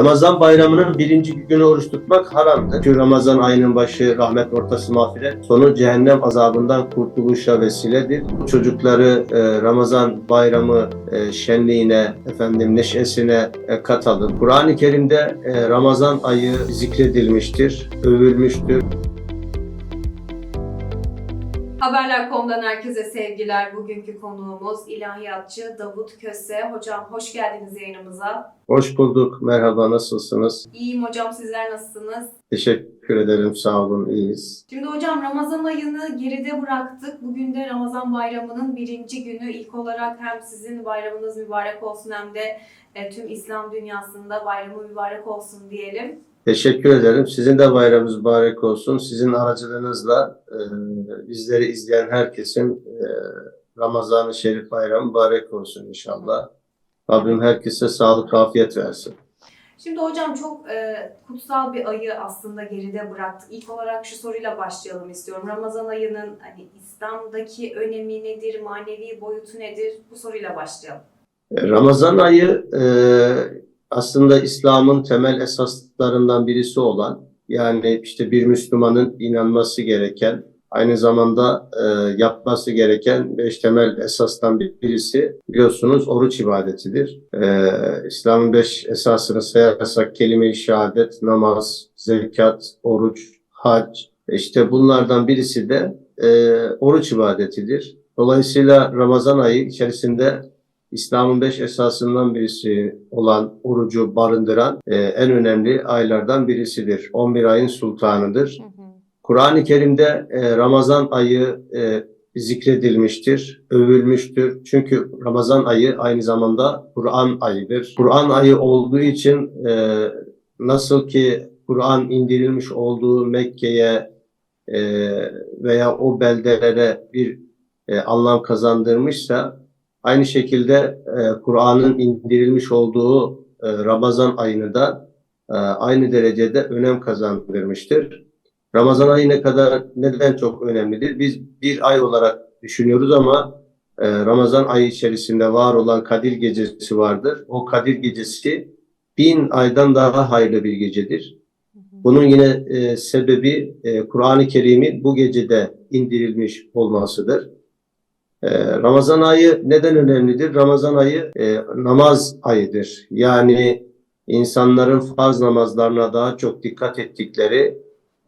Ramazan bayramının birinci günü oruç tutmak haramdır. Çünkü Ramazan ayının başı rahmet ortası mağfiret, sonu cehennem azabından kurtuluşa vesiledir. Çocukları e, Ramazan bayramı e, şenliğine, efendim neşesine e, katalım. Kur'an-ı Kerim'de Ramazan ayı zikredilmiştir, övülmüştür. Haberler.com'dan herkese sevgiler. Bugünkü konuğumuz ilahiyatçı Davut Köse. Hocam hoş geldiniz yayınımıza. Hoş bulduk, merhaba, nasılsınız? İyiyim hocam sizler nasılsınız? Teşekkür ederim, sağ olun, iyiyiz. Şimdi hocam Ramazan ayını geride bıraktık. Bugün de Ramazan bayramının birinci günü. İlk olarak hem sizin bayramınız mübarek olsun hem de e, tüm İslam dünyasında bayramı mübarek olsun diyelim. Teşekkür ederim. Sizin de bayramınız mübarek olsun. Sizin aracılığınızla e, bizleri izleyen herkesin e, Ramazan-ı Şerif bayramı mübarek olsun inşallah. Rabbim herkese sağlık, afiyet versin. Şimdi hocam çok e, kutsal bir ayı aslında geride bıraktık. İlk olarak şu soruyla başlayalım istiyorum. Ramazan ayının hani İslam'daki önemi nedir, manevi boyutu nedir? Bu soruyla başlayalım. E, Ramazan ayı e, aslında İslam'ın temel esaslarından birisi olan, yani işte bir Müslümanın inanması gereken, aynı zamanda e, yapması gereken beş temel esastan birisi biliyorsunuz oruç ibadetidir. E, İslam'ın beş esasını sayarsak kelime-i şehadet, namaz, zekat, oruç, hac, işte bunlardan birisi de e, oruç ibadetidir. Dolayısıyla Ramazan ayı içerisinde İslam'ın beş esasından birisi olan orucu barındıran e, en önemli aylardan birisidir. 11 ayın sultanıdır. Kur'an-ı Kerim'de e, Ramazan ayı e, zikredilmiştir, övülmüştür. Çünkü Ramazan ayı aynı zamanda Kur'an ayıdır. Kur'an ayı olduğu için e, nasıl ki Kur'an indirilmiş olduğu Mekke'ye e, veya o beldelere bir e, anlam kazandırmışsa aynı şekilde e, Kur'an'ın indirilmiş olduğu e, Ramazan ayını da e, aynı derecede önem kazandırmıştır. Ramazan ayı ne kadar neden çok önemlidir? Biz bir ay olarak düşünüyoruz ama e, Ramazan ayı içerisinde var olan Kadir Gecesi vardır. O Kadir Gecesi bin aydan daha hayırlı bir gecedir. Bunun yine e, sebebi e, Kur'an-ı Kerim'in bu gecede indirilmiş olmasıdır. E, Ramazan ayı neden önemlidir? Ramazan ayı e, namaz ayıdır. Yani insanların farz namazlarına daha çok dikkat ettikleri,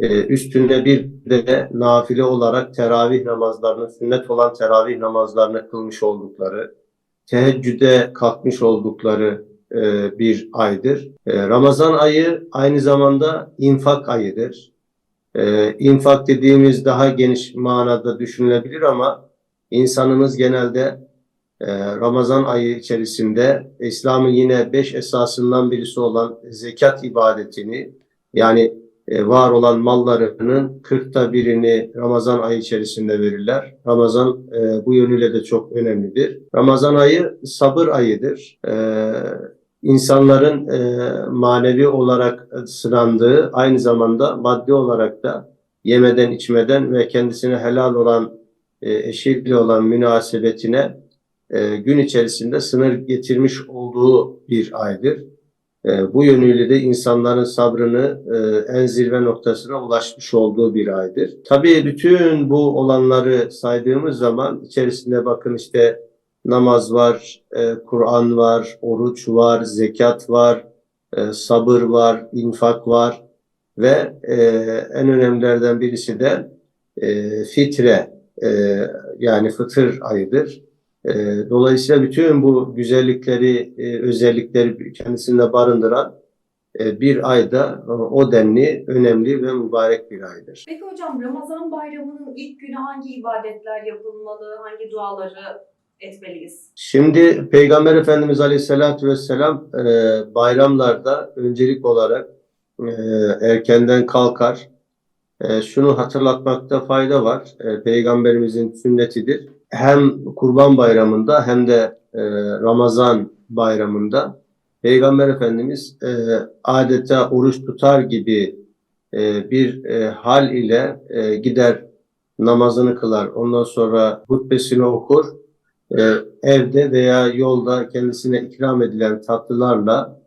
e, üstünde bir de nafile olarak teravih namazlarını, sünnet olan teravih namazlarını kılmış oldukları, teheccüde kalkmış oldukları e, bir aydır. E, Ramazan ayı aynı zamanda infak ayıdır. E, infak dediğimiz daha geniş manada düşünülebilir ama insanımız genelde e, Ramazan ayı içerisinde İslam'ın yine beş esasından birisi olan zekat ibadetini yani e, var olan mallarının kırkta birini Ramazan ayı içerisinde verirler. Ramazan e, bu yönüyle de çok önemlidir. Ramazan ayı sabır ayıdır. E, insanların e, manevi olarak sınandığı aynı zamanda maddi olarak da yemeden içmeden ve kendisine helal olan eşiyle olan münasebetine e, gün içerisinde sınır getirmiş olduğu bir aydır. E, bu yönüyle de insanların sabrını e, en zirve noktasına ulaşmış olduğu bir aydır. Tabii bütün bu olanları saydığımız zaman içerisinde bakın işte namaz var, e, Kur'an var, oruç var, zekat var, e, sabır var, infak var ve e, en önemlilerden birisi de e, fitre e, yani fıtır ayıdır. E, dolayısıyla bütün bu güzellikleri, e, özellikleri kendisinde barındıran e, bir ayda o denli önemli ve mübarek bir aydır. Peki hocam Ramazan bayramının ilk günü hangi ibadetler yapılmalı, hangi duaları etmeliyiz? Şimdi Peygamber Efendimiz Aleyhisselatü Vesselam e, bayramlarda öncelik olarak e, erkenden kalkar. E, şunu hatırlatmakta fayda var. E, Peygamberimizin sünnetidir. Hem Kurban Bayramı'nda hem de e, Ramazan Bayramı'nda Peygamber Efendimiz e, adeta oruç tutar gibi e, bir hal ile gider namazını kılar. Ondan sonra hutbesini okur. Evde veya yolda kendisine ikram edilen tatlılarla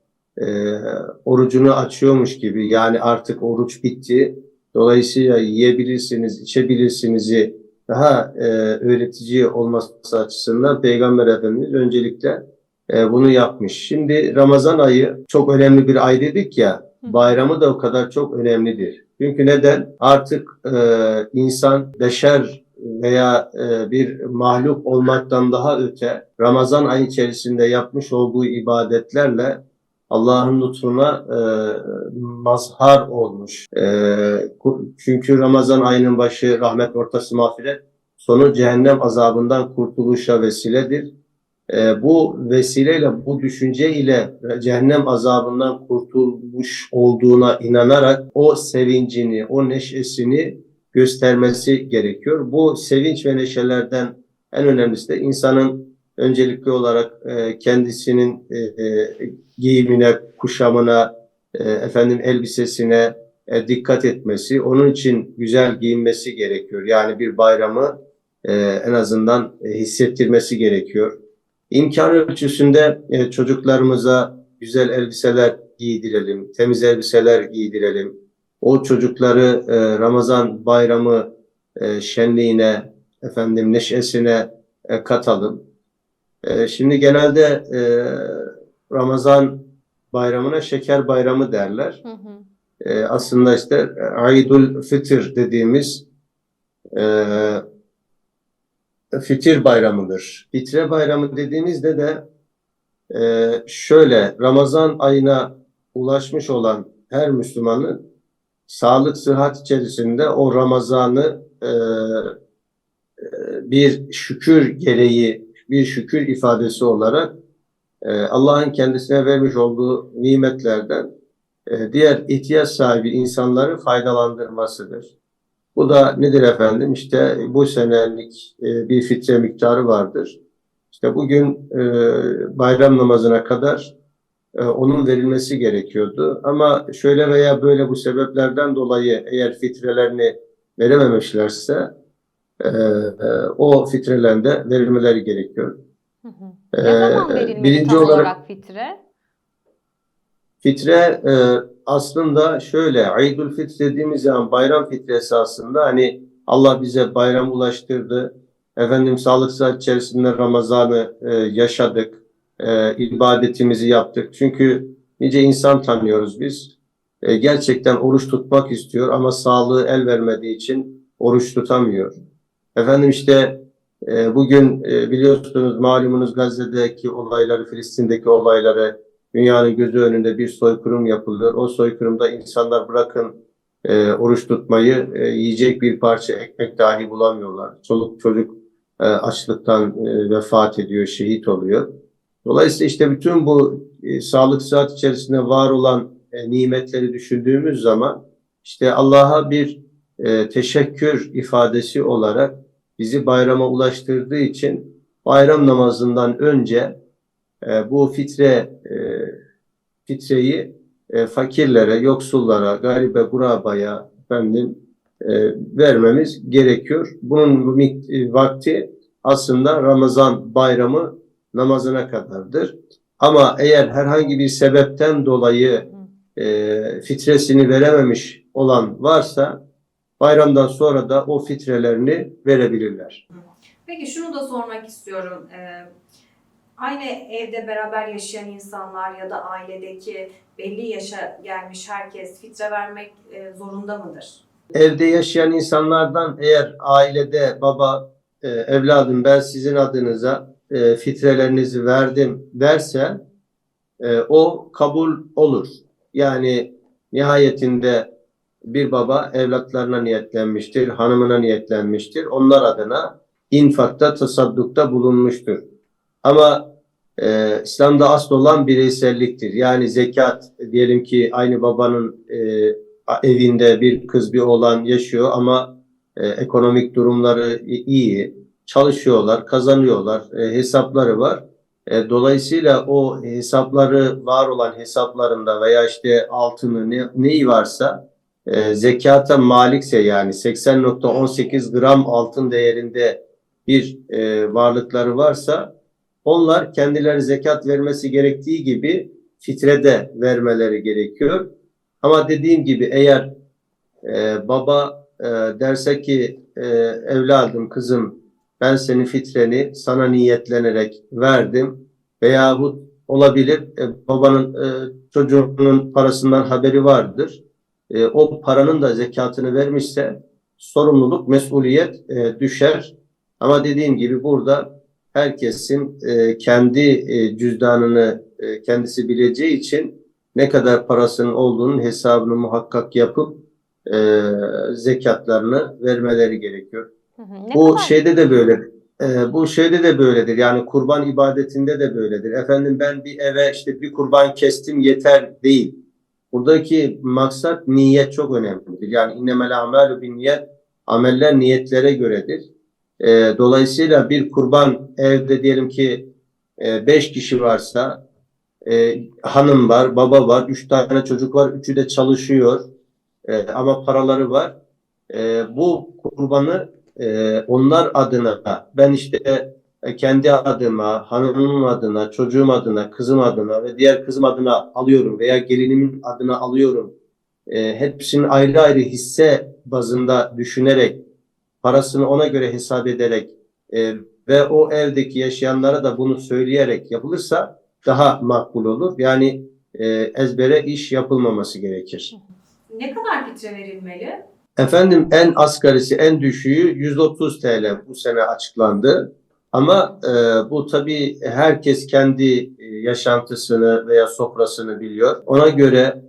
orucunu açıyormuş gibi yani artık oruç bitti. Dolayısıyla yiyebilirsiniz, içebilirsiniz'i daha e, öğretici olması açısından Peygamber Efendimiz öncelikle e, bunu yapmış. Şimdi Ramazan ayı çok önemli bir ay dedik ya, bayramı da o kadar çok önemlidir. Çünkü neden? Artık e, insan beşer veya e, bir mahluk olmaktan daha öte Ramazan ayı içerisinde yapmış olduğu ibadetlerle Allah'ın lütfuna e, mazhar olmuş. E, çünkü Ramazan ayının başı rahmet ortası mağfiret, sonu cehennem azabından kurtuluşa vesiledir. E, bu vesileyle, bu düşünce ile cehennem azabından kurtulmuş olduğuna inanarak o sevincini, o neşesini göstermesi gerekiyor. Bu sevinç ve neşelerden en önemlisi de insanın öncelikli olarak e, kendisinin e, e, giyimine, kuşamına, e, efendim elbisesine e, dikkat etmesi, onun için güzel giyinmesi gerekiyor. Yani bir bayramı e, en azından e, hissettirmesi gerekiyor. İmkan ölçüsünde e, çocuklarımıza güzel elbiseler giydirelim, temiz elbiseler giydirelim. O çocukları e, Ramazan bayramı e, şenliğine, efendim neşesine e, katalım. E, şimdi genelde e, Ramazan bayramına şeker bayramı derler. Hı hı. E, aslında işte Aidul Fitr dediğimiz e, fitir bayramıdır. Fitre bayramı dediğimizde de e, şöyle Ramazan ayına ulaşmış olan her Müslümanın sağlık sıhhat içerisinde o Ramazan'ı e, e, bir şükür gereği, bir şükür ifadesi olarak e, Allah'ın kendisine vermiş olduğu nimetlerden e, diğer ihtiyaç sahibi insanları faydalandırmasıdır. Bu da nedir efendim? İşte bu senelik e, bir fitre miktarı vardır. İşte bugün e, bayram namazına kadar e, onun verilmesi gerekiyordu. Ama şöyle veya böyle bu sebeplerden dolayı eğer fitrelerini verememişlerse e, e, o fitrelerin de verilmeleri gerekiyor. Hı hı. E, Ne zaman verilmeli birinci tam olarak olarak fitre? Fitre e, aslında şöyle Eidül Fitr dediğimiz zaman bayram fitresi aslında hani Allah bize bayram ulaştırdı. Efendim sağlık saat içerisinde Ramazan'ı e, yaşadık. E, ibadetimizi yaptık. Çünkü nice insan tanıyoruz biz. E, gerçekten oruç tutmak istiyor ama sağlığı el vermediği için oruç tutamıyor. Efendim işte e, bugün e, biliyorsunuz malumunuz Gazze'deki olayları, Filistin'deki olayları Dünyanın gözü önünde bir soykırım yapılıyor. O soykırımda insanlar bırakın e, oruç tutmayı, e, yiyecek bir parça ekmek dahi bulamıyorlar. Çoluk çocuk e, açlıktan e, vefat ediyor, şehit oluyor. Dolayısıyla işte bütün bu e, sağlık saat içerisinde var olan e, nimetleri düşündüğümüz zaman işte Allah'a bir e, teşekkür ifadesi olarak bizi bayrama ulaştırdığı için bayram namazından önce e, bu fitre e, fitreyi e, fakirlere, yoksullara, garibe, gurabaya efendim e, vermemiz gerekiyor. Bunun mik- vakti aslında Ramazan bayramı namazına kadardır. Ama eğer herhangi bir sebepten dolayı e, fitresini verememiş olan varsa bayramdan sonra da o fitrelerini verebilirler. Peki şunu da sormak istiyorum. Ee, aynı evde beraber yaşayan insanlar ya da ailedeki belli yaşa gelmiş herkes fitre vermek e, zorunda mıdır? Evde yaşayan insanlardan eğer ailede baba e, evladım ben sizin adınıza e, fitrelerinizi verdim derse e, o kabul olur. Yani nihayetinde bir baba evlatlarına niyetlenmiştir, hanımına niyetlenmiştir. Onlar adına infakta, tasaddukta bulunmuştur. Ama e, İslam'da asıl olan bireyselliktir. Yani zekat diyelim ki aynı babanın e, evinde bir kız bir oğlan yaşıyor ama e, ekonomik durumları iyi, çalışıyorlar, kazanıyorlar, e, hesapları var. E, dolayısıyla o hesapları var olan hesaplarında veya işte altını ne, neyi varsa e, zekata malikse yani 80.18 gram altın değerinde bir e, varlıkları varsa onlar kendileri zekat vermesi gerektiği gibi fitrede vermeleri gerekiyor. Ama dediğim gibi eğer e, baba e, derse ki e, evladım, kızım ben senin fitreni sana niyetlenerek verdim veyahut olabilir e, babanın e, çocuğunun parasından haberi vardır. E, o paranın da zekatını vermişse sorumluluk, mesuliyet e, düşer. Ama dediğim gibi burada herkesin e, kendi e, cüzdanını e, kendisi bileceği için ne kadar parasının olduğunun hesabını muhakkak yapıp e, zekatlarını vermeleri gerekiyor. Hı hı. Ne Bu kadar- şeyde de böyle. e, bu şeyde de böyledir. Yani kurban ibadetinde de böyledir. Efendim ben bir eve işte bir kurban kestim yeter değil. Buradaki maksat niyet çok önemlidir. Yani innemel amelü bin niyet ameller niyetlere göredir. E, dolayısıyla bir kurban evde diyelim ki e, beş kişi varsa e, hanım var, baba var, üç tane çocuk var, üçü de çalışıyor E, ama paraları var. E, bu kurbanı e, onlar adına ben işte kendi adıma, hanımımın adına, çocuğum adına, kızım adına ve diğer kızım adına alıyorum veya gelinimin adına alıyorum. E, hepsinin ayrı ayrı hisse bazında düşünerek, parasını ona göre hesap ederek e, ve o evdeki yaşayanlara da bunu söyleyerek yapılırsa daha makbul olur. Yani e, ezbere iş yapılmaması gerekir. Ne kadar fitre verilmeli? Efendim en asgarisi, en düşüğü 130 TL bu sene açıklandı. Ama e, bu tabii herkes kendi e, yaşantısını veya sofrasını biliyor. Ona göre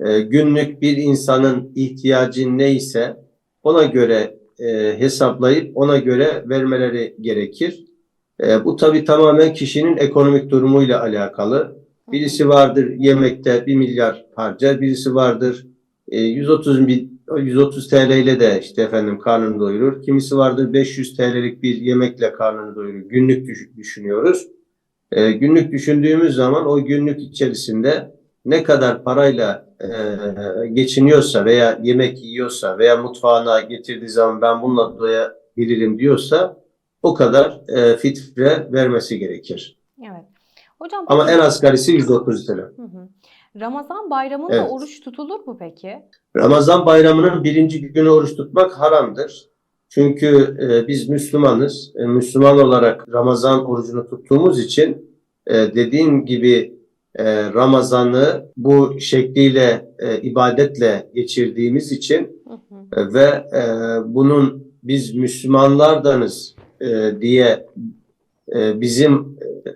e, günlük bir insanın ihtiyacı neyse ona göre e, hesaplayıp ona göre vermeleri gerekir. E, bu tabii tamamen kişinin ekonomik durumuyla alakalı. Birisi vardır yemekte 1 milyar harcar, birisi vardır e, 130 bin 130 TL ile de işte efendim karnını doyurur. Kimisi vardır 500 TL'lik bir yemekle karnını doyurur. Günlük düş- düşünüyoruz. E, günlük düşündüğümüz zaman o günlük içerisinde ne kadar parayla e, geçiniyorsa veya yemek yiyorsa veya mutfağına getirdiği zaman ben bununla doyabilirim diyorsa o kadar e, fitre vermesi gerekir. Evet. Hocam Ama en asgarisi 130 TL. Hı hı. Ramazan bayramında Evet. oruç tutulur mu peki? Ramazan bayramının birinci günü oruç tutmak haramdır. Çünkü e, biz Müslümanız. E, Müslüman olarak Ramazan orucunu tuttuğumuz için e, dediğim gibi e, Ramazan'ı bu şekliyle e, ibadetle geçirdiğimiz için Hı hı. e, ve e, bunun biz Müslümanlardanız e, diye e, bizim e,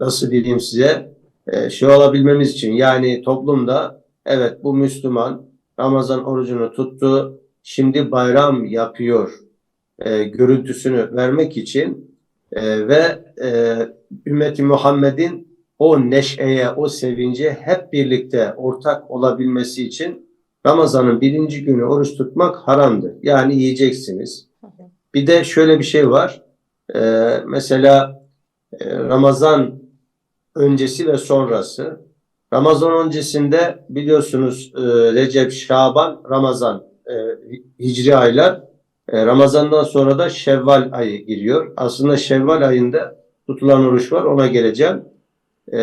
nasıl diyeyim size e, şey olabilmemiz için yani toplumda evet bu Müslüman Ramazan orucunu tuttu şimdi bayram yapıyor e, görüntüsünü vermek için e, ve e, ümmeti Muhammed'in o neşeye, o sevince hep birlikte ortak olabilmesi için Ramazan'ın birinci günü oruç tutmak haramdır. Yani yiyeceksiniz. Bir de şöyle bir şey var. Ee, mesela e, Ramazan öncesi ve sonrası. Ramazan öncesinde biliyorsunuz e, Recep, Şaban, Ramazan e, hicri aylar. E, Ramazan'dan sonra da Şevval ayı giriyor. Aslında Şevval ayında tutulan oruç var. Ona geleceğim. E,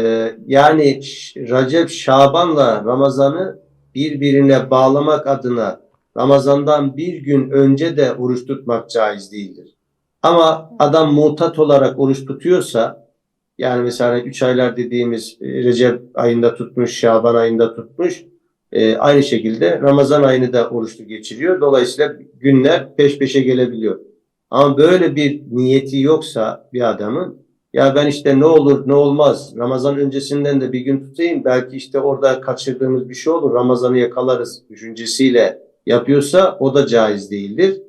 yani Recep, Şaban'la Ramazan'ı birbirine bağlamak adına Ramazan'dan bir gün önce de oruç tutmak caiz değildir. Ama adam mutat olarak oruç tutuyorsa yani mesela 3 aylar dediğimiz e, Recep ayında tutmuş, Şaban ayında tutmuş. e, aynı şekilde Ramazan ayını da oruçlu geçiriyor. Dolayısıyla günler peş peşe gelebiliyor. Ama böyle bir niyeti yoksa bir adamın ya ben işte ne olur ne olmaz Ramazan öncesinden de bir gün tutayım belki işte orada kaçırdığımız bir şey olur Ramazan'ı yakalarız düşüncesiyle yapıyorsa o da caiz değildir.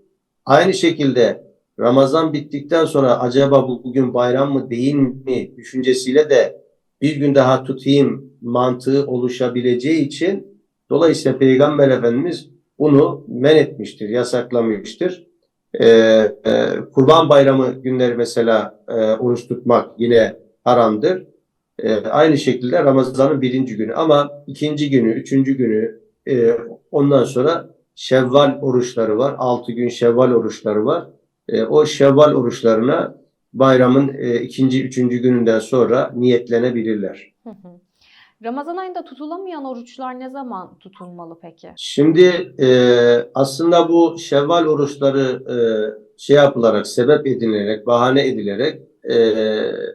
Aynı şekilde Ramazan bittikten sonra acaba bu bugün bayram mı değil mi düşüncesiyle de bir gün daha tutayım mantığı oluşabileceği için dolayısıyla Peygamber Efendimiz bunu men etmiştir, yasaklamıştır. Ee, e, Kurban Bayramı günleri mesela e, oruç tutmak yine haramdır. E, aynı şekilde Ramazan'ın birinci günü ama ikinci günü, üçüncü günü e, ondan sonra Şevval oruçları var. Altı gün Şevval oruçları var. E, o Şevval oruçlarına bayramın e, ikinci, üçüncü gününden sonra niyetlenebilirler. Hı hı. Ramazan ayında tutulamayan oruçlar ne zaman tutulmalı peki? Şimdi e, aslında bu Şevval oruçları e, şey yapılarak, sebep edinilerek, bahane edilerek e,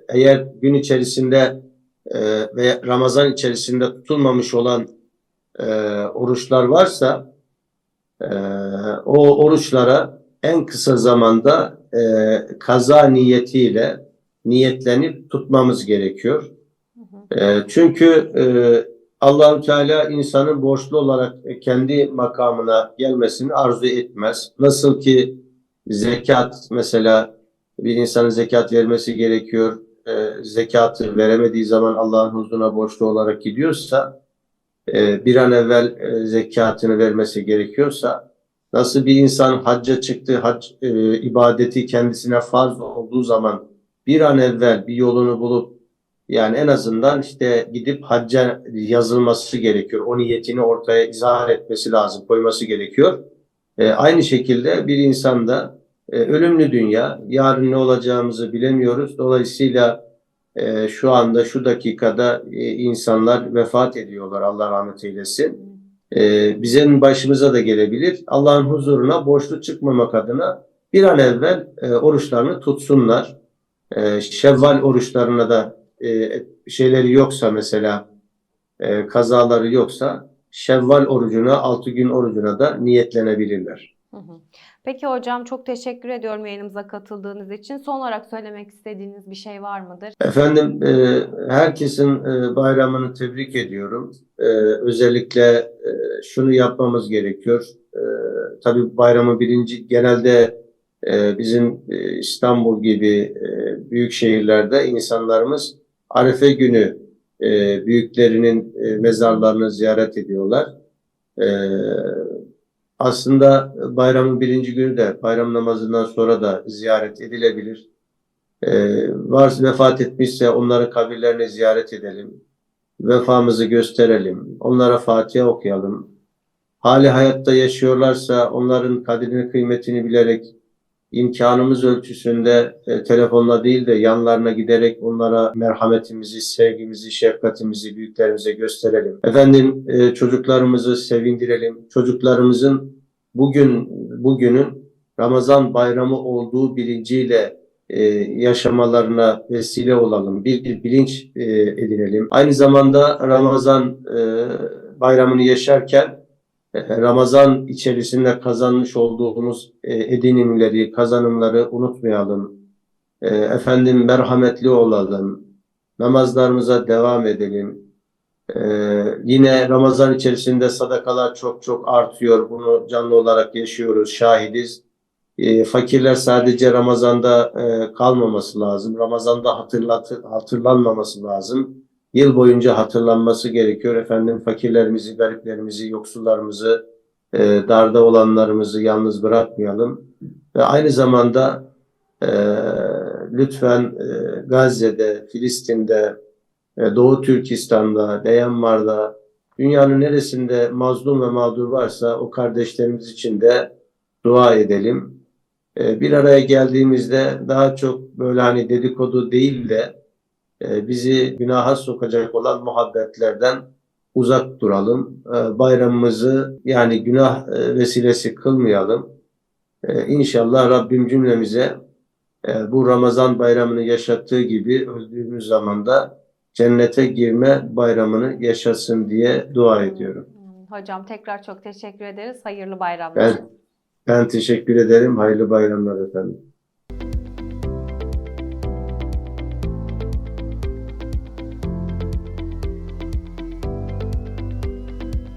eğer gün içerisinde e, ve Ramazan içerisinde tutulmamış olan e, oruçlar varsa e, o oruçlara en kısa zamanda e, kaza niyetiyle niyetlenip tutmamız gerekiyor. Hı hı. E, çünkü e, Allahü Teala insanın borçlu olarak kendi makamına gelmesini arzu etmez. Nasıl ki zekat mesela bir insanın zekat vermesi gerekiyor. E, zekatı veremediği zaman Allah'ın huzuruna borçlu olarak gidiyorsa e, bir an evvel e, zekatını vermesi gerekiyorsa nasıl bir insan hacca çıktı, hac e, ibadeti kendisine farz olduğu zaman bir an evvel bir yolunu bulup yani en azından işte gidip hacca yazılması gerekiyor. O niyetini ortaya izah etmesi lazım, koyması gerekiyor. E, aynı şekilde bir insan da e, ölümlü dünya, yarın ne olacağımızı bilemiyoruz. Dolayısıyla e, şu anda, şu dakikada e, insanlar vefat ediyorlar. Allah rahmet eylesin. E, bizim başımıza da gelebilir. Allah'ın huzuruna borçlu çıkmamak adına bir an evvel e, oruçlarını tutsunlar. E, Şevval oruçlarına da e, şeyleri yoksa mesela e, kazaları yoksa Şevval orucuna, 6 gün orucuna da niyetlenebilirler. Hı hı. Peki hocam çok teşekkür ediyorum yayınımıza katıldığınız için. Son olarak söylemek istediğiniz bir şey var mıdır? Efendim e, herkesin e, bayramını tebrik ediyorum. E, özellikle şunu yapmamız gerekiyor. Tabii bayramı birinci genelde bizim İstanbul gibi büyük şehirlerde insanlarımız Arife günü büyüklerinin mezarlarını ziyaret ediyorlar. E, aslında bayramın birinci günü de bayram namazından sonra da ziyaret edilebilir. Ee, varsa vefat etmişse onların kabirlerini ziyaret edelim. Vefamızı gösterelim. Onlara Fatiha okuyalım. Hali hayatta yaşıyorlarsa onların kadrini kıymetini bilerek imkanımız ölçüsünde e, telefonla değil de yanlarına giderek onlara merhametimizi, sevgimizi, şefkatimizi büyüklerimize gösterelim. Efendim e, çocuklarımızı sevindirelim. Çocuklarımızın bugün bugünün Ramazan bayramı olduğu bilinciyle e, yaşamalarına vesile olalım. Bir, bir bilinç e, edinelim. Aynı zamanda Ramazan e, bayramını yaşarken e, Ramazan içerisinde kazanmış olduğumuz e, edinimleri, kazanımları unutmayalım. E, Efendim merhametli olalım. Namazlarımıza devam edelim. E, Yine Ramazan içerisinde sadakalar çok çok artıyor. Bunu canlı olarak yaşıyoruz, şahidiz. E, fakirler sadece Ramazan'da e, kalmaması lazım. Ramazan'da hatırlatı, hatırlanmaması lazım. Yıl boyunca hatırlanması gerekiyor. Efendim fakirlerimizi, gariplerimizi, yoksullarımızı, e, darda olanlarımızı yalnız bırakmayalım. Ve aynı zamanda e, lütfen e, Gazze'de, Filistin'de, Doğu Türkistan'da, Myanmar'da, dünyanın neresinde mazlum ve mağdur varsa o kardeşlerimiz için de dua edelim. E, bir araya geldiğimizde daha çok böyle hani dedikodu değil de e, bizi günaha sokacak olan muhabbetlerden uzak duralım. E, bayramımızı yani günah e, vesilesi kılmayalım. E, İnşallah Rabbim cümlemize e, bu Ramazan bayramını yaşattığı gibi öldüğümüz zaman da cennete girme bayramını yaşasın diye dua ediyorum. Hmm, Hocam tekrar çok teşekkür ederiz. Hayırlı bayramlar. Ben ben teşekkür ederim. Hayırlı bayramlar efendim.